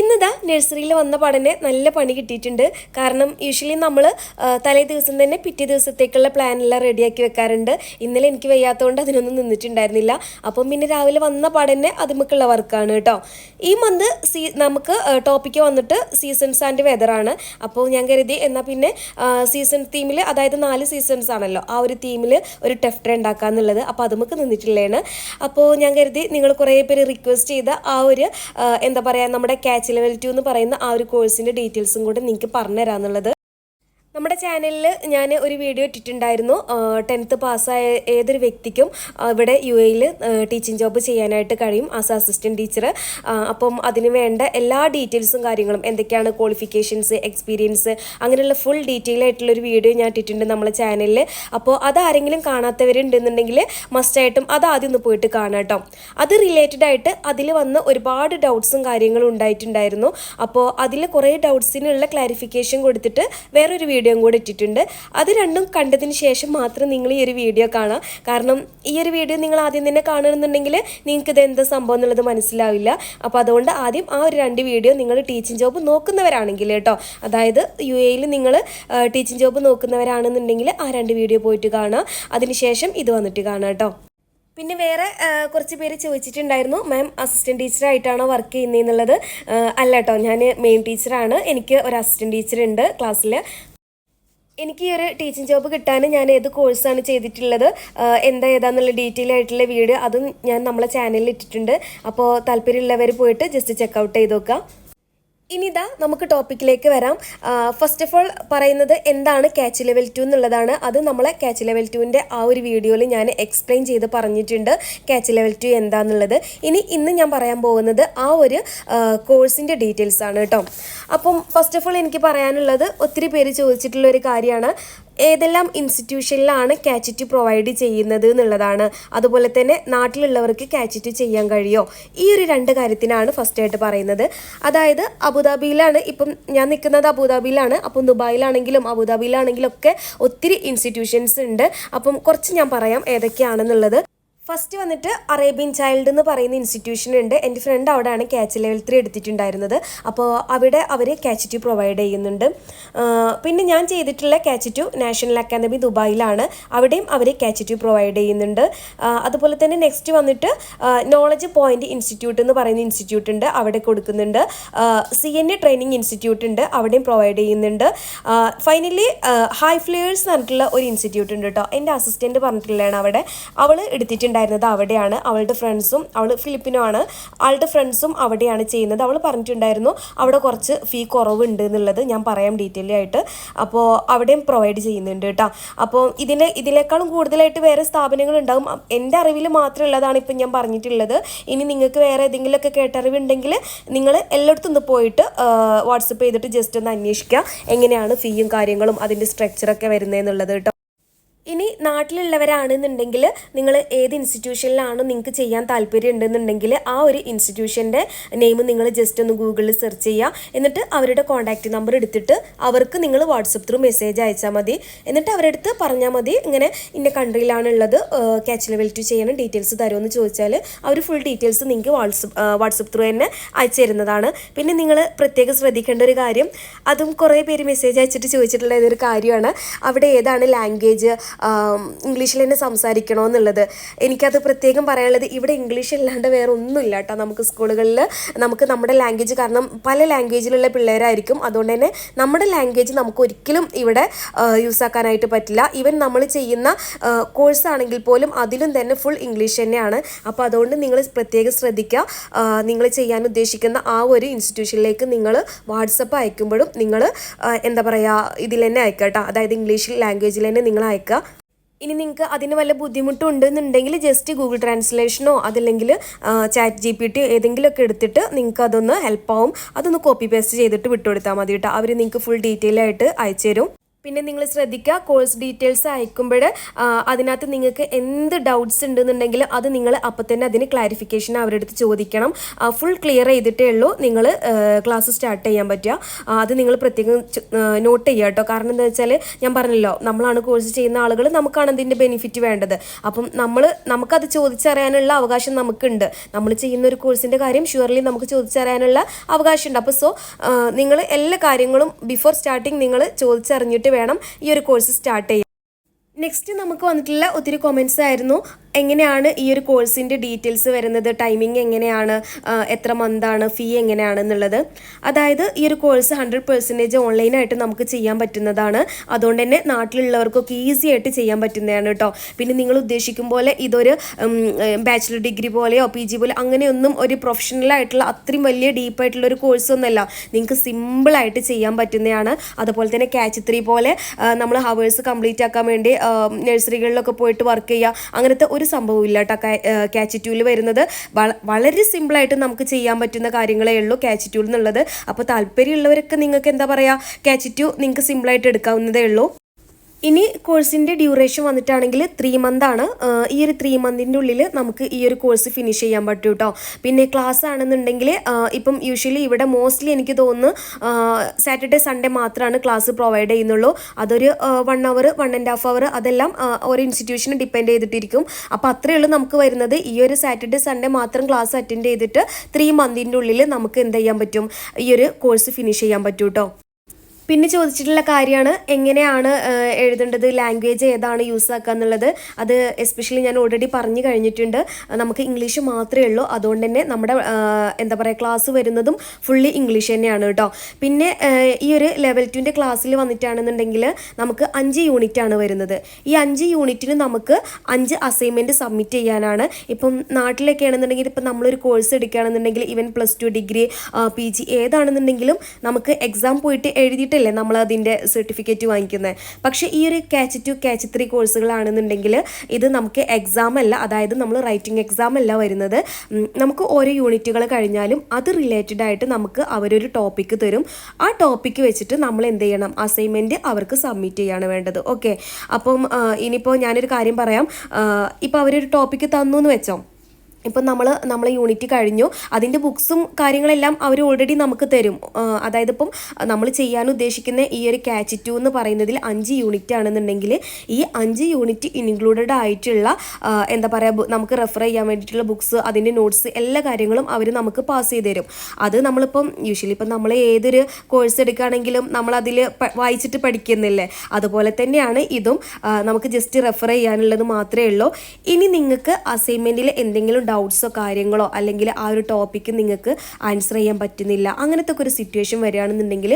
ഇന്നിതാ നഴ്സറിയിൽ വന്ന പാടനെ നല്ല പണി കിട്ടിയിട്ടുണ്ട്. കാരണം യൂഷ്വലി നമ്മൾ തലേ ദിവസം തന്നെ പിറ്റേ ദിവസത്തേക്കുള്ള പ്ലാനെല്ലാം റെഡിയാക്കി വെക്കാറുണ്ട്. ഇന്നലെ എനിക്ക് വയ്യാത്തതുകൊണ്ട് അതിനൊന്നും നിന്നിട്ടുണ്ടായിരുന്നില്ല. അപ്പം പിന്നെ രാവിലെ വന്ന പഠനെ അതുമൊക്കെയുള്ള വർക്കാണ് കേട്ടോ. ഈ മന്ത് സീ നമുക്ക് ടോപ്പിക്ക് വന്നിട്ട് സീസൺസ് ആൻഡ് വെതറാണ് അപ്പോൾ ഞാൻ കരുതി എന്നാൽ പിന്നെ സീസൺ തീമിൽ അതായത് നാല് സീസൺസ് ആണല്ലോ. ആ ഒരു തീമിൽ ഒരു ടെഫ്റ്റർ ഉണ്ടാക്കാന്നുള്ളത് അപ്പോൾ അത് നിന്നിട്ടില്ലേണ് അപ്പോൾ ഞാൻ കരുതി നിങ്ങൾ കുറേ പേര് റിക്വസ്റ്റ് ചെയ്ത ആ ഒരു എന്താ പറയുക നമ്മുടെ ക്യാച്ച് ലെവൽ ടു എന്ന് പറയുന്ന ആ ഒരു കോഴ്സിന്റെ ഡീറ്റെയിൽസും കൂടെ നിങ്ങൾക്ക് പറഞ്ഞു തരാമെന്നുള്ളത് നമ്മുടെ ചാനലിൽ ഞാൻ ഒരു വീഡിയോ ഇട്ടിട്ടുണ്ടായിരുന്നു. ടെൻത്ത് പാസ്സായ ഏതൊരു വ്യക്തിക്കും ഇവിടെ യു എയിൽ ടീച്ചിങ് ജോബ് ചെയ്യാനായിട്ട് കഴിയും ആസ് അസിസ്റ്റന്റ് ടീച്ചർ അപ്പം അതിന് വേണ്ട എല്ലാ ഡീറ്റെയിൽസും കാര്യങ്ങളും എന്തൊക്കെയാണ് ക്വാളിഫിക്കേഷൻസ് എക്സ്പീരിയൻസ് അങ്ങനെയുള്ള ഫുൾ ഡീറ്റെയിൽ ആയിട്ടുള്ളൊരു വീഡിയോ ഞാൻ ഇട്ടിട്ടുണ്ട് നമ്മളെ ചാനലിൽ അപ്പോൾ അതാരെങ്കിലും കാണാത്തവരുണ്ടെന്നുണ്ടെങ്കിൽ മസ്റ്റായിട്ടും അത് ആദ്യം ഒന്ന് പോയിട്ട് കാണാം കേട്ടോ അത് റിലേറ്റഡ് ആയിട്ട് അതിൽ വന്ന് ഒരുപാട് ഡൗട്ട്സും കാര്യങ്ങളും ഉണ്ടായിട്ടുണ്ടായിരുന്നു. അപ്പോൾ അതിൽ കുറേ ഡൗട്ട്സിനുള്ള ക്ലാരിഫിക്കേഷൻ കൊടുത്തിട്ട് വേറൊരു വീഡിയോയും കൂടെ ഇട്ടിട്ടുണ്ട്. അത് രണ്ടും കണ്ടതിന് ശേഷം മാത്രം നിങ്ങൾ ഈ ഒരു വീഡിയോ കാണാം. കാരണം ഈ ഒരു വീഡിയോ നിങ്ങൾ ആദ്യം തന്നെ കാണണമെന്നുണ്ടെങ്കിൽ നിങ്ങൾക്ക് ഇത് എന്താ സംഭവം എന്നുള്ളത് മനസ്സിലാവില്ല. അപ്പോൾ അതുകൊണ്ട് ആദ്യം ആ ഒരു രണ്ട് വീഡിയോ നിങ്ങൾ ടീച്ചിങ് ജോബ് നോക്കുന്നവരാണെങ്കിൽ കേട്ടോ അതായത് യു എയിൽ നിങ്ങൾ ടീച്ചിങ് ജോബ് നോക്കുന്നവരാണെന്നുണ്ടെങ്കിൽ ആ രണ്ട് വീഡിയോ പോയിട്ട് കാണാം. അതിനുശേഷം ഇത് വന്നിട്ട് കാണാം കേട്ടോ. പിന്നെ വേറെ കുറച്ച് പേര് ചോദിച്ചിട്ടുണ്ടായിരുന്നു മാം അസിസ്റ്റന്റ് ടീച്ചറായിട്ടാണോ വർക്ക് ചെയ്യുന്നത് എന്നുള്ളത്? അല്ല കേട്ടോ ഞാൻ മെയിൻ ടീച്ചറാണ് എനിക്ക് ഒരു അസിസ്റ്റന്റ് ടീച്ചർ ഉണ്ട് ക്ലാസ്സിൽ എനിക്ക് ഈ ഒരു ടീച്ചിങ് ജോബ് കിട്ടാൻ ഞാൻ ഏത് കോഴ്സാണ് ചെയ്തിട്ടുള്ളത് എന്താ ഏതാന്നുള്ള ഡീറ്റെയിൽ ആയിട്ടുള്ള വീഡിയോ അതും ഞാൻ നമ്മളെ ചാനലിൽ ഇട്ടിട്ടുണ്ട്. അപ്പോൾ താല്പര്യമുള്ളവർ പോയിട്ട് ജസ്റ്റ് ചെക്കൗട്ട് ചെയ്ത് നോക്കാം ഇനി ഇതാ നമുക്ക് ടോപ്പിക്കിലേക്ക് വരാം. ഫസ്റ്റ് ഓഫ് ഓൾ പറയുന്നത് എന്താണ് ക്യാച്ച് ലെവൽ ടു എന്നുള്ളതാണ്. അത് നമ്മളെ ക്യാച്ച് ലെവൽ ടുവിന്റെ ആ ഒരു വീഡിയോയിൽ ഞാൻ എക്സ്പ്ലെയിൻ ചെയ്ത് പറഞ്ഞിട്ടുണ്ട്. ക്യാച്ച് ലെവൽ ടു എന്താണെന്നുള്ളത് ഇനി ഇന്ന് ഞാൻ പറയാൻ പോകുന്നത് ആ ഒരു കോഴ്സിന്റെ ഡീറ്റെയിൽസ് ആണ് കേട്ടോ. അപ്പം ഫസ്റ്റ് ഓഫ് ഓൾ എനിക്ക് പറയാനുള്ളത് ഒത്തിരി പേര് ചോദിച്ചിട്ടുള്ള ഒരു കാര്യമാണ്. ഏതെല്ലാം ഇൻസ്റ്റിറ്റ്യൂഷനിലാണ് കാച്ചിറ്റ് പ്രൊവൈഡ് ചെയ്യുന്നത് എന്നുള്ളതാണ്. അതുപോലെ തന്നെ നാട്ടിലുള്ളവർക്ക് കാച്ചിറ്റ് ചെയ്യാൻ കഴിയോ? ഈ ഒരു രണ്ട് കാര്യത്തിനാണ് ഫസ്റ്റ് ആയിട്ട് പറയുന്നത്. അതായത് അബുദാബിയിലാണ് ഇപ്പം ഞാൻ നിൽക്കുന്നത് അബുദാബിയിലാണ്. അപ്പം ദുബായിലാണെങ്കിലും അബുദാബിയിലാണെങ്കിലും ഒക്കെ ഒത്തിരി ഇൻസ്റ്റിറ്റ്യൂഷൻസ് ഉണ്ട്. അപ്പം കുറച്ച് ഞാൻ പറയാം ഏതൊക്കെയാണെന്നുള്ളത്. ഫസ്റ്റ് വന്നിട്ട് അറേബ്യൻ ചൈൽഡ് എന്ന് പറയുന്ന ഇൻസ്റ്റിറ്റ്യൂഷൻ ഉണ്ട്. എന്റെ ഫ്രണ്ട് അവിടെയാണ് ക്യാച്ച് ലെവൽ ത്രീ എടുത്തിട്ടുണ്ടായിരുന്നത്. അപ്പോൾ അവിടെ അവർ ക്യാച്ച് ടു പ്രൊവൈഡ് ചെയ്യുന്നുണ്ട്. പിന്നെ ഞാൻ ചെയ്തിട്ടുള്ള ക്യാച്ച് ടു നാഷണൽ അക്കാദമി ദുബായിലാണ്. അവിടെയും അവർ ക്യാച്ച് ടു പ്രൊവൈഡ് ചെയ്യുന്നുണ്ട്. അതുപോലെ തന്നെ നെക്സ്റ്റ് വന്നിട്ട് നോളജ് പോയിന്റ് ഇൻസ്റ്റിറ്റ്യൂട്ട് എന്ന് പറയുന്ന ഇൻസ്റ്റിറ്റ്യൂട്ട് ഉണ്ട് അവിടെ കൊടുക്കുന്നുണ്ട്. C N A training institute ഉണ്ട് അവിടെയും പ്രൊവൈഡ് ചെയ്യുന്നുണ്ട്. ഫൈനലി ഹൈ ഫ്ലേയേഴ്സ് പറഞ്ഞിട്ടുള്ള ഒരു ഇൻസ്റ്റിറ്റ്യൂട്ട് ഉണ്ട് കേട്ടോ എന്റെ അസിസ്റ്റന്റ് പറഞ്ഞിട്ടുള്ളതാണ് അവിടെ. അവൾ എടുത്തിട്ടുണ്ടായിരുന്നത് അവിടെയാണ്. അവളുടെ ഫ്രണ്ട്സും അവൾ ഫിലിപ്പിനോ ആണ് അവളുടെ ഫ്രണ്ട്സും അവിടെയാണ് ചെയ്യുന്നത്. അവൾ പറഞ്ഞിട്ടുണ്ടായിരുന്നു അവിടെ കുറച്ച് ഫീ കുറവുണ്ട് എന്നുള്ളത് ഞാൻ പറയാം ഡീറ്റെയിൽ ആയിട്ട്. അപ്പോൾ അവിടെയും പ്രൊവൈഡ് ചെയ്യുന്നുണ്ട് കേട്ടോ. അപ്പോൾ ഇതിന് ഇതിനേക്കാളും കൂടുതലായിട്ട് വേറെ സ്ഥാപനങ്ങൾ ഉണ്ടാകും എന്റെ അറിവിൽ മാത്രമുള്ളതാണ് ഇപ്പം ഞാൻ പറഞ്ഞിട്ടുള്ളത്. ഇനി നിങ്ങൾക്ക് വേറെ ഏതെങ്കിലുമൊക്കെ കേട്ടറിവുണ്ടെങ്കിൽ നിങ്ങൾ എല്ലായിടത്തും ഒന്ന് പോയിട്ട് വാട്സപ്പ് ചെയ്തിട്ട് ജസ്റ്റ് ഒന്ന് അന്വേഷിക്കുക. എങ്ങനെയാണ് ഫീയും കാര്യങ്ങളും അതിന്റെ സ്ട്രക്ചറൊക്കെ വരുന്നതെന്നുള്ളത് കേട്ടോ. ഇനി നാട്ടിലുള്ളവരാണെന്നുണ്ടെങ്കിൽ നിങ്ങൾ ഏത് ഇൻസ്റ്റിറ്റ്യൂഷനിലാണ് നിങ്ങൾക്ക് ചെയ്യാൻ താല്പര്യം ഉണ്ടെന്നുണ്ടെങ്കിൽ ആ ഒരു ഇൻസ്റ്റിറ്റ്യൂഷന്റെ നെയിം നിങ്ങൾ ജസ്റ്റ് ഒന്ന് ഗൂഗിളിൽ സെർച്ച് ചെയ്യുക. എന്നിട്ട് അവരുടെ കോൺടാക്റ്റ് നമ്പർ എടുത്തിട്ട് അവർക്ക് നിങ്ങൾ വാട്സപ്പ് ത്രൂ മെസ്സേജ് അയച്ചാൽ മതി. എന്നിട്ട് അവരുടെ അടുത്ത് പറഞ്ഞാൽ മതി ഇങ്ങനെ ഇന്ന കൺട്രിയിലാണുള്ളത് ക്യാച്ച് ലെവൽ ടു ചെയ്യണം ഡീറ്റെയിൽസ് തരുമെന്ന് ചോദിച്ചാൽ അവർ ഫുൾ ഡീറ്റെയിൽസ് നിങ്ങൾക്ക് വാട്സപ്പ് വാട്സപ്പ് ത്രൂ തന്നെ അയച്ചു തരുന്നതാണ്. പിന്നെ നിങ്ങൾ പ്രത്യേകം ശ്രദ്ധിക്കേണ്ട ഒരു കാര്യം അതും കുറേ പേര് മെസ്സേജ് അയച്ചിട്ട് ചോദിച്ചിട്ടുള്ള ഇതൊരു കാര്യമാണ് അവിടെ ഏതാണ് ലാംഗ്വേജ് ഇംഗ്ലീഷിൽ തന്നെ സംസാരിക്കണമെന്നുള്ളത് എനിക്കത് പ്രത്യേകം പറയാനുള്ളത് ഇവിടെ ഇംഗ്ലീഷ് അല്ലാണ്ട് വേറെ ഒന്നുമില്ല കേട്ടോ. നമുക്ക് സ്കൂളുകളിൽ നമുക്ക് നമ്മുടെ ലാംഗ്വേജ് കാരണം പല ലാംഗ്വേജിലുള്ള പിള്ളേരായിരിക്കും. അതുകൊണ്ട് തന്നെ നമ്മുടെ ലാംഗ്വേജ് നമുക്ക് ഒരിക്കലും ഇവിടെ യൂസ് ആക്കാനായിട്ട് പറ്റില്ല. ഈവൻ നമ്മൾ ചെയ്യുന്ന കോഴ്സ് ആണെങ്കിൽ പോലും അതിലും തന്നെ ഫുൾ ഇംഗ്ലീഷ് തന്നെയാണ്. അപ്പോൾ അതുകൊണ്ട് നിങ്ങൾ പ്രത്യേകം ശ്രദ്ധിക്കുക. നിങ്ങൾ ചെയ്യാൻ ഉദ്ദേശിക്കുന്ന ആ ഒരു ഇൻസ്റ്റിറ്റ്യൂഷനിലേക്ക് നിങ്ങൾ വാട്സപ്പ് അയക്കുമ്പോഴും നിങ്ങൾ എന്താ പറയുക ഇതിൽ തന്നെ അയക്കുക കേട്ടോ. അതായത് ഇംഗ്ലീഷ് ലാംഗ്വേജിൽ തന്നെ നിങ്ങൾ അയക്കുക. ഇനി നിങ്ങൾക്ക് അതിന് വല്ല ബുദ്ധിമുട്ടും ഉണ്ടെന്നുണ്ടെങ്കിൽ ജസ്റ്റ് ഗൂഗിൾ ട്രാൻസ്ലേഷനോ അതല്ലെങ്കിൽ ചാറ്റ് ജി പി ടി ഏതെങ്കിലുമൊക്കെ എടുത്തിട്ട് നിങ്ങൾക്ക് അതൊന്ന് ഹെൽപ്പ് ആവും. അതൊന്ന് കോപ്പി പേസ്റ്റ് ചെയ്തിട്ട് വിട്ടുകൊടുത്താൽ മതി കേട്ടോ. അവർ നിങ്ങൾക്ക് ഫുൾ ഡീറ്റെയിൽ ആയിട്ട് അയച്ചു തരും പിന്നെ നിങ്ങൾ ശ്രദ്ധിക്കുക കോഴ്സ് ഡീറ്റെയിൽസ് അയക്കുമ്പോൾ അതിനകത്ത് നിങ്ങൾക്ക് എന്ത് ഡൗട്ട്സ് ഉണ്ടെന്നുണ്ടെങ്കിൽ അത് നിങ്ങൾ അപ്പം തന്നെ അതിന് ക്ലാരിഫിക്കേഷൻ അവരുടെ അടുത്ത് ചോദിക്കണം ഫുൾ ക്ലിയർ ചെയ്തിട്ടേ ഉള്ളൂ. നിങ്ങൾ ക്ലാസ് സ്റ്റാർട്ട് ചെയ്യാൻ പറ്റുക. അത് നിങ്ങൾ പ്രത്യേകം നോട്ട് ചെയ്യുക കേട്ടോ. കാരണം എന്താ വെച്ചാൽ ഞാൻ പറഞ്ഞല്ലോ നമ്മളാണ് കോഴ്സ് ചെയ്യുന്ന ആളുകൾ നമുക്കാണ് അതിന്റെ ബെനിഫിറ്റ് വേണ്ടത്. അപ്പം നമ്മൾ നമുക്കത് ചോദിച്ചറിയാനുള്ള അവകാശം നമുക്കുണ്ട്. നമ്മൾ ചെയ്യുന്ന ഒരു കോഴ്സിന്റെ കാര്യം ഷുവർലി നമുക്ക് ചോദിച്ചറിയാനുള്ള അവകാശമുണ്ട്. അപ്പോൾ സോ നിങ്ങൾ എല്ലാ കാര്യങ്ങളും ബിഫോർ സ്റ്റാർട്ടിങ് നിങ്ങൾ ചോദിച്ചറിഞ്ഞിട്ട് വേണം ഈ ഒരു കോഴ്സ് സ്റ്റാർട്ട് ചെയ്യാൻ. നെക്സ്റ്റ് നമുക്ക് വന്നിട്ടുള്ള ഒത്തിരി കൊമൻസ് ആയിരുന്നു. എങ്ങനെയാണ് ഈ ഒരു കോഴ്സിന്റെ ഡീറ്റെയിൽസ് വരുന്നത്? ടൈമിംഗ് എങ്ങനെയാണ്? എത്ര മന്താണ്? ഫീ എങ്ങനെയാണ് എന്നുള്ളത് അതായത് ഈ ഒരു കോഴ്സ് ഹൺഡ്രഡ് പെർസെന്റേജ് ഓൺലൈനായിട്ട് നമുക്ക് ചെയ്യാൻ പറ്റുന്നതാണ്. അതുകൊണ്ട് തന്നെ നാട്ടിലുള്ളവർക്കൊക്കെ ഈസി ആയിട്ട് ചെയ്യാൻ പറ്റുന്നതാണ് കേട്ടോ പിന്നെ നിങ്ങൾ ഉദ്ദേശിക്കും പോലെ ഇതൊരു ബാച്ചിലർ ഡിഗ്രി പോലെയോ പി ജി പോലെ അങ്ങനെയൊന്നും ഒരു പ്രൊഫഷണൽ ആയിട്ടുള്ള അത്രയും വലിയ ഡീപ്പായിട്ടുള്ള ഒരു കോഴ്സൊന്നുമല്ല നിങ്ങൾക്ക് സിമ്പിളായിട്ട് ചെയ്യാൻ പറ്റുന്നതാണ്. അതുപോലെ തന്നെ ക്യാച്ച് ത്രീ പോലെ നമ്മൾ ഹവേഴ്സ് കംപ്ലീറ്റ് ആക്കാൻ വേണ്ടി നഴ്സറികളിലൊക്കെ പോയിട്ട് വർക്ക് ചെയ്യുക. അങ്ങനത്തെ ഒരു സംഭവം ഇല്ല കേട്ടോ. ക്യാച്ച് ടൂവിൽ വരുന്നത്. വള- വളരെ സിമ്പിളായിട്ട് നമുക്ക് ചെയ്യാൻ പറ്റുന്ന കാര്യങ്ങളേ ഉള്ളൂ ടൂൾ എന്നുള്ളത്. അപ്പോൾ താല്പര്യമുള്ളവരൊക്കെ നിങ്ങൾക്ക് എന്താ പറയുക ടു നിങ്ങൾക്ക് സിമ്പിളായിട്ട് എടുക്കാവുന്നതേ ഉള്ളൂ. ഇനി കോഴ്സിന്റെ ഡ്യൂറേഷൻ വന്നിട്ടാണെങ്കിൽ ത്രീ മന്ത് ആണ്. ഈ ഒരു ത്രീ മന്തിന്റെ ഉള്ളിൽ നമുക്ക് ഈ ഒരു കോഴ്സ് ഫിനിഷ് ചെയ്യാൻ പറ്റും കേട്ടോ പിന്നെ ക്ലാസ് ആണെന്നുണ്ടെങ്കിൽ ഇപ്പം യൂഷ്വലി ഇവിടെ മോസ്റ്റ്ലി എനിക്ക് തോന്നുന്നു സാറ്റർഡേ സൺഡേ മാത്രമാണ് ക്ലാസ് പ്രൊവൈഡ് ചെയ്യുന്നുള്ളൂ. അതൊരു one hour one and half hour അതെല്ലാം ഒരു ഇൻസ്റ്റിറ്റ്യൂഷന് ഡിപ്പെൻഡ് ചെയ്തിട്ടിരിക്കും. അപ്പോൾ അത്രയേ ഉള്ളൂ നമുക്ക് വരുന്നത്. ഈ ഒരു സാറ്റർഡേ സൺഡേ മാത്രം ക്ലാസ് അറ്റൻഡ് ചെയ്തിട്ട് ത്രീ മന്തിന്റെ ഉള്ളിൽ നമുക്ക് എന്ത് ചെയ്യാൻ പറ്റും? ഈ ഒരു കോഴ്സ് ഫിനിഷ് ചെയ്യാൻ പറ്റും കേട്ടോ പിന്നെ ചോദിച്ചിട്ടുള്ള കാര്യമാണ് എങ്ങനെയാണ് എഴുതേണ്ടത് ലാംഗ്വേജ് ഏതാണ് യൂസ് ആക്കുക എന്നുള്ളത്. അത് എസ്പെഷ്യലി ഞാൻ ഓൾറെഡി പറഞ്ഞു കഴിഞ്ഞിട്ടുണ്ട്. നമുക്ക് ഇംഗ്ലീഷ് മാത്രമേ ഉള്ളൂ. അതുകൊണ്ട് തന്നെ നമ്മുടെ എന്താ പറയുക ക്ലാസ് വരുന്നതും ഫുള്ളി ഇംഗ്ലീഷ് തന്നെയാണ് കേട്ടോ. പിന്നെ ഈ ഒരു ലെവൽ ടുവിന്റെ ക്ലാസ്സിൽ വന്നിട്ടാണെന്നുണ്ടെങ്കിൽ നമുക്ക് അഞ്ച് യൂണിറ്റ് ആണ് വരുന്നത്. ഈ അഞ്ച് യൂണിറ്റിന് നമുക്ക് അഞ്ച് അസൈൻമെന്റ് സബ്മിറ്റ് ചെയ്യാനാണ്. ഇപ്പം നാട്ടിലൊക്കെ ആണെന്നുണ്ടെങ്കിൽ ഇപ്പം നമ്മളൊരു കോഴ്സ് എടുക്കുകയാണെന്നുണ്ടെങ്കിൽ even plus two degree P G ഏതാണെന്നുണ്ടെങ്കിലും നമുക്ക് എക്സാം പോയിട്ട് എഴുതിയിട്ടല്ലേ നമ്മൾ അതിന്റെ സർട്ടിഫിക്കറ്റ് വാങ്ങിക്കുന്നത് പക്ഷേ ഈ ഒരു ക്യാച്ച് ടു ക്യാച്ച് ത്രീ കോഴ്സുകളാണെന്നുണ്ടെങ്കിൽ ഇത് നമുക്ക് എക്സാം അല്ല അതായത് നമ്മൾ റൈറ്റിംഗ് എക്സാം അല്ല വരുന്നത്. നമുക്ക് ഓരോ യൂണിറ്റുകൾ കഴിഞ്ഞാലും അത് റിലേറ്റഡ് ആയിട്ട് നമുക്ക് അവരൊരു ടോപ്പിക്ക് തരും. ആ ടോപ്പിക്ക് വെച്ചിട്ട് നമ്മൾ എന്ത് ചെയ്യണം? അസൈൻമെന്റ് അവർക്ക് സബ്മിറ്റ് ചെയ്യാണ് വേണ്ടത്. ഓക്കെ അപ്പം ഇനിയിപ്പോൾ ഞാനൊരു കാര്യം പറയാം. ഇപ്പോൾ അവരൊരു ടോപ്പിക്ക് തന്നു എന്ന് വെച്ചോ? ഇപ്പം നമ്മൾ നമ്മൾ യൂണിറ്റ് കഴിഞ്ഞു. അതിന്റെ ബുക്സും കാര്യങ്ങളെല്ലാം അവർ ഓൾറെഡി നമുക്ക് തരും. അതായത് ഇപ്പം നമ്മൾ ചെയ്യാൻ ഉദ്ദേശിക്കുന്ന ഈ ഒരു ക്യാച്ച് ടു എന്ന് പറയുന്നതിൽ അഞ്ച് യൂണിറ്റ് ആണെന്നുണ്ടെങ്കിൽ ഈ അഞ്ച് യൂണിറ്റ് ഇൻക്ലൂഡഡ് ആയിട്ടുള്ള എന്താ പറയുക നമുക്ക് റെഫർ ചെയ്യാൻ വേണ്ടിയിട്ടുള്ള ബുക്സ് അതിന്റെ നോട്ട്സ് എല്ലാ കാര്യങ്ങളും അവർ നമുക്ക് പാസ് ചെയ്ത് തരും. അത് നമ്മളിപ്പം യൂഷ്വലി ഇപ്പം നമ്മൾ ഏതൊരു കോഴ്സ് എടുക്കുകയാണെങ്കിലും നമ്മളതിൽ വായിച്ചിട്ട് പഠിക്കുന്നില്ലേ? അതുപോലെ തന്നെയാണ് ഇതും നമുക്ക് ജസ്റ്റ് റെഫർ ചെയ്യാനുള്ളത് മാത്രമേ ഉള്ളൂ. ഇനി നിങ്ങൾക്ക് അസൈൻമെന്റിൽ എന്തെങ്കിലും ഡൗട്ട്സോ കാര്യങ്ങളോ അല്ലെങ്കിൽ ആ ഒരു ടോപ്പിക്ക് നിങ്ങൾക്ക് ആൻസർ ചെയ്യാൻ പറ്റുന്നില്ല. അങ്ങനത്തെ ഒക്കെ ഒരു സിറ്റുവേഷൻ വരികയാണെന്നുണ്ടെങ്കിൽ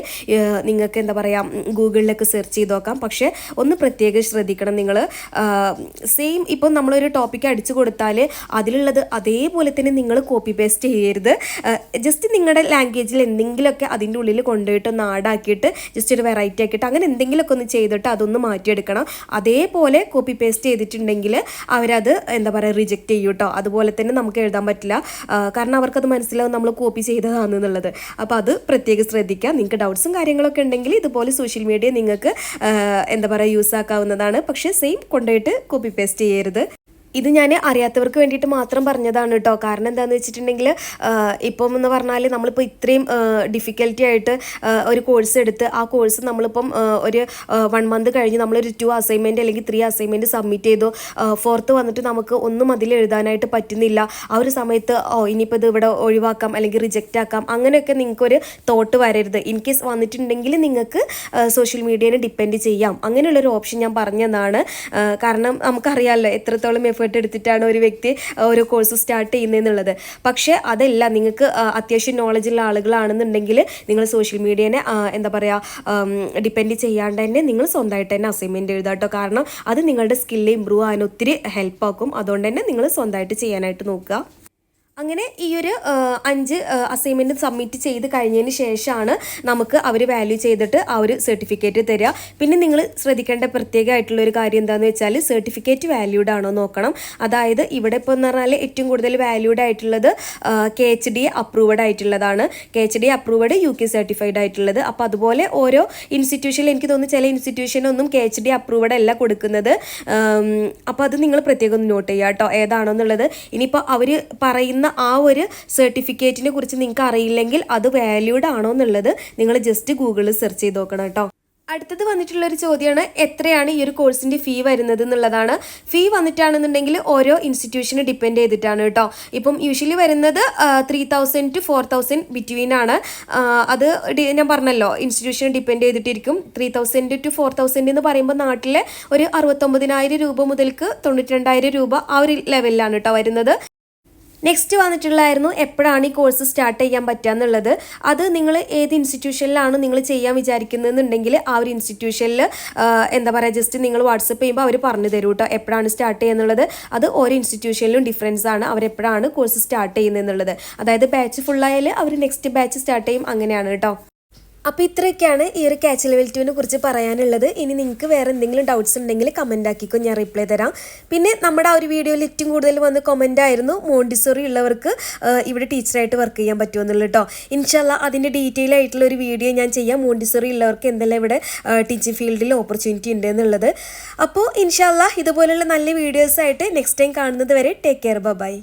നിങ്ങൾക്ക് എന്താ പറയുക ഗൂഗിളിലൊക്കെ സെർച്ച് ചെയ്ത് നോക്കാം. പക്ഷേ ഒന്ന് പ്രത്യേകം ശ്രദ്ധിക്കണം നിങ്ങൾ സെയിം ഇപ്പം നമ്മളൊരു ടോപ്പിക്ക് അടിച്ചു കൊടുത്താൽ അതിലുള്ളത് അതേപോലെ തന്നെ നിങ്ങൾ കോപ്പി പേസ്റ്റ് ചെയ്യരുത്. ജസ്റ്റ് നിങ്ങളുടെ ലാംഗ്വേജിൽ എന്തെങ്കിലുമൊക്കെ അതിന്റെ ഉള്ളിൽ കൊണ്ടുപോയിട്ട് ഒന്ന് ആഡാക്കിയിട്ട് ജസ്റ്റ് ഒരു വെറൈറ്റി ആക്കിയിട്ട് അങ്ങനെ എന്തെങ്കിലുമൊക്കെ ഒന്ന് ചെയ്തിട്ട് അതൊന്ന് മാറ്റിയെടുക്കണം. അതേപോലെ കോപ്പി പേസ്റ്റ് ചെയ്തിട്ടുണ്ടെങ്കിൽ അവരത് എന്താ പറയുക റിജക്റ്റ് ചെയ്യൂട്ടോ. അതുപോലെ തന്നെ നമുക്ക് എഴുതാൻ പറ്റില്ല. കാരണം അവർക്കത് മനസ്സിലാവും നമ്മൾ കോപ്പി ചെയ്തതാണെന്നുള്ളത് അപ്പോൾ അത് പ്രത്യേകം ശ്രദ്ധിക്കുക. നിങ്ങൾക്ക് ഡൗട്ട്സും കാര്യങ്ങളൊക്കെ ഉണ്ടെങ്കിൽ ഇതുപോലെ സോഷ്യൽ മീഡിയ നിങ്ങൾക്ക് എന്താ പറയുക യൂസ് ആക്കാവുന്നതാണ്. പക്ഷേ സെയിം കൊണ്ടുപോയിട്ട് കോപ്പി പേസ്റ്റ് ചെയ്യരുത്. ഇത് ഞാൻ അറിയാത്തവർക്ക് വേണ്ടിയിട്ട് മാത്രം പറഞ്ഞതാണ് കേട്ടോ. കാരണം എന്താണെന്ന് വെച്ചിട്ടുണ്ടെങ്കിൽ ഇപ്പം എന്ന് പറഞ്ഞാൽ നമ്മളിപ്പോൾ ഇത്രയും ഡിഫിക്കൽറ്റി ആയിട്ട് ഒരു കോഴ്സ് എടുത്ത് ആ കോഴ്സ് നമ്മളിപ്പം ഒരു വൺ മന്ത് കഴിഞ്ഞ് നമ്മളൊരു ടു അസൈൻമെന്റ് അല്ലെങ്കിൽ ത്രീ അസൈൻമെന്റ് സബ്മിറ്റ് ചെയ്തു ഫോർത്ത് വന്നിട്ട് നമുക്ക് ഒന്നും അതിൽ എഴുതാനായിട്ട് പറ്റുന്നില്ല. ആ ഒരു സമയത്ത് ഓ ഇനിയിപ്പോൾ ഇത് ഇവിടെ ഒഴിവാക്കാം അല്ലെങ്കിൽ റിജക്റ്റ് ആക്കാം അങ്ങനെയൊക്കെ നിങ്ങൾക്കൊരു തോട്ട് വരരുത്. ഇൻ കേസ് വന്നിട്ടുണ്ടെങ്കിൽ നിങ്ങൾക്ക് സോഷ്യൽ മീഡിയനെ ഡിപ്പെൻഡ് ചെയ്യാം. അങ്ങനെയുള്ളൊരു ഓപ്ഷൻ ഞാൻ പറഞ്ഞതാണ്. കാരണം നമുക്കറിയാമല്ലോ എത്രത്തോളം എഫേർട്ട് എടുത്തിട്ടാണ് ഒരു വ്യക്തി ഒരു കോഴ്സ് സ്റ്റാർട്ട് ചെയ്യുന്നതെന്നുള്ളത് പക്ഷേ അതല്ല നിങ്ങൾക്ക് അത്യാവശ്യം നോളജുള്ള ആളുകളാണെന്നുണ്ടെങ്കിൽ നിങ്ങൾ സോഷ്യൽ മീഡിയനെ എന്താ പറയുക ഡിപ്പെൻഡ് ചെയ്യാണ്ട് തന്നെ നിങ്ങൾ സ്വന്തമായിട്ട് തന്നെ അസൈൻമെന്റ് എഴുതാട്ടോ കാരണം അത് നിങ്ങളുടെ സ്കില്ല് ഇമ്പ്രൂവ് ആകാൻ ഒത്തിരി ഹെൽപ്പ് ആക്കും. അതുകൊണ്ട് തന്നെ നിങ്ങൾ സ്വന്തമായിട്ട് ചെയ്യാനായിട്ട് നോക്കുക. അങ്ങനെ ഈ ഒരു അഞ്ച് അസൈൻമെന്റ് സബ്മിറ്റ് ചെയ്ത് കഴിഞ്ഞതിന് ശേഷമാണ് നമുക്ക് അവർ വാല്യൂ ചെയ്തിട്ട് ആ ഒരു സർട്ടിഫിക്കറ്റ് തരിക പിന്നെ നിങ്ങൾ ശ്രദ്ധിക്കേണ്ട പ്രത്യേകമായിട്ടുള്ള ഒരു കാര്യം എന്താണെന്ന് വെച്ചാൽ സർട്ടിഫിക്കറ്റ് വാല്യൂഡ് ആണോ നോക്കണം. അതായത് ഇവിടെ ഇപ്പോൾ എന്ന് പറഞ്ഞാൽ ഏറ്റവും കൂടുതൽ വാല്യൂഡ് ആയിട്ടുള്ളത് കെ എച്ച് ഡി അപ്രൂവഡ് ആയിട്ടുള്ളതാണ്. K H D approved U K certified ആയിട്ടുള്ളത്. അപ്പോൾ അതുപോലെ ഓരോ ഇൻസ്റ്റിറ്റ്യൂഷനിൽ എനിക്ക് തോന്നുന്നു ചില ഇൻസ്റ്റിറ്റ്യൂഷനൊന്നും കെ എച്ച് ഡി അപ്രൂവഡ് അല്ല കൊടുക്കുന്നത്. അപ്പോൾ അത് നിങ്ങൾ പ്രത്യേകം നോട്ട് ചെയ്യുക കേട്ടോ ഏതാണോ എന്നുള്ളത്. ഇനിയിപ്പോൾ അവർ പറയുന്ന ആ ഒരു സർട്ടിഫിക്കറ്റിനെ കുറിച്ച് നിങ്ങൾക്ക് അറിയില്ലെങ്കിൽ അത് വാല്യൂഡ് ആണോ എന്നുള്ളത് നിങ്ങൾ ജസ്റ്റ് ഗൂഗിളിൽ സെർച്ച് ചെയ്ത് നോക്കണം കേട്ടോ. അടുത്തത് വന്നിട്ടുള്ള ഒരു ചോദ്യമാണ് എത്രയാണ് ഈ ഒരു കോഴ്സിന്റെ ഫീ വരുന്നത് എന്നുള്ളതാണ്. ഫീ വന്നിട്ടാണെന്നുണ്ടെങ്കിൽ ഓരോ ഇൻസ്റ്റിറ്റ്യൂഷനെ ഡിപ്പെൻഡ് ചെയ്തിട്ടാണ് കേട്ടോ. ഇപ്പം യൂഷ്വലി വരുന്നത് three thousand to four thousand between ആണ്. അത് ഞാൻ പറഞ്ഞല്ലോ institution depend ചെയ്തിട്ടിരിക്കും. Three thousand to four thousand എന്ന് പറയുമ്പോൾ നാട്ടിലെ ഒരു അറുപത്തൊമ്പതിനായിരം രൂപ മുതൽക്ക് തൊണ്ണൂറ്റി രണ്ടായിരം രൂപ ആ ഒരു ലെവലിലാണ് കേട്ടോ വരുന്നത്. നെക്സ്റ്റ് വന്നിട്ടുള്ളതായിരുന്നു എപ്പോഴാണ് ഈ കോഴ്സ് സ്റ്റാർട്ട് ചെയ്യാൻ പറ്റുക എന്നുള്ളത്. അത് നിങ്ങൾ ഏത് ഇൻസ്റ്റിറ്റ്യൂഷനിലാണ് നിങ്ങൾ ചെയ്യാൻ വിചാരിക്കുന്നതെന്നുണ്ടെങ്കിൽ ആ ഒരു ഇൻസ്റ്റിറ്റ്യൂഷനിൽ എന്താ പറയുക ജസ്റ്റ് നിങ്ങൾ വാട്സപ്പ് ചെയ്യുമ്പോൾ അവർ പറഞ്ഞു തരും കേട്ടോ എപ്പോഴാണ് സ്റ്റാർട്ട് ചെയ്യുന്നുള്ളത് അത് ഓരോ ഇൻസ്റ്റിറ്റ്യൂഷനിലും ഡിഫറൻസ് ആണ്. അവരെപ്പോഴാണ് കോഴ്സ് സ്റ്റാർട്ട് ചെയ്യുന്നത് എന്നുള്ളത്. അതായത് ബാച്ച് ഫുള്ളായാൽ അവർ നെക്സ്റ്റ് ബാച്ച് സ്റ്റാർട്ട് ചെയ്യും. അങ്ങനെയാണ് കേട്ടോ അപ്പോൾ ഇത്രയൊക്കെയാണ് ഈ ഒരു ക്യാച്ച് ലെവൽ ടുവിനെ കുറിച്ച് പറയാനുള്ളത്. ഇനി നിങ്ങൾക്ക് വേറെ എന്തെങ്കിലും ഡൗട്ട്സ് ഉണ്ടെങ്കിൽ കമന്റ് ആക്കിക്കോ ഞാൻ റിപ്ലൈ തരാം. പിന്നെ നമ്മുടെ ആ ഒരു വീഡിയോയിൽ ഏറ്റവും കൂടുതൽ വന്ന് കമന്റ് ആയിരുന്നു മോണ്ടിസോറി ഉള്ളവർക്ക് ഇവിടെ ടീച്ചറായിട്ട് വർക്ക് ചെയ്യാൻ പറ്റുമെന്നുള്ളത് കേട്ടോ ഇൻഷാല്ല അതിന്റെ ഡീറ്റെയിൽ ആയിട്ടുള്ള ഒരു വീഡിയോ ഞാൻ ചെയ്യാം. മോണ്ടിസോറി ഉള്ളവർക്ക് എന്തെല്ലാം ഇവിടെ ടീച്ചിങ് ഫീൽഡിൽ ഓപ്പർച്യൂണിറ്റി ഉണ്ട് എന്നുള്ളത്. അപ്പോൾ ഇൻഷാല്ല ഇതുപോലുള്ള നല്ല വീഡിയോസായിട്ട് നെക്സ്റ്റ് ടൈം കാണുന്നത് വരെ ടേക്ക് കെയർ ബൈ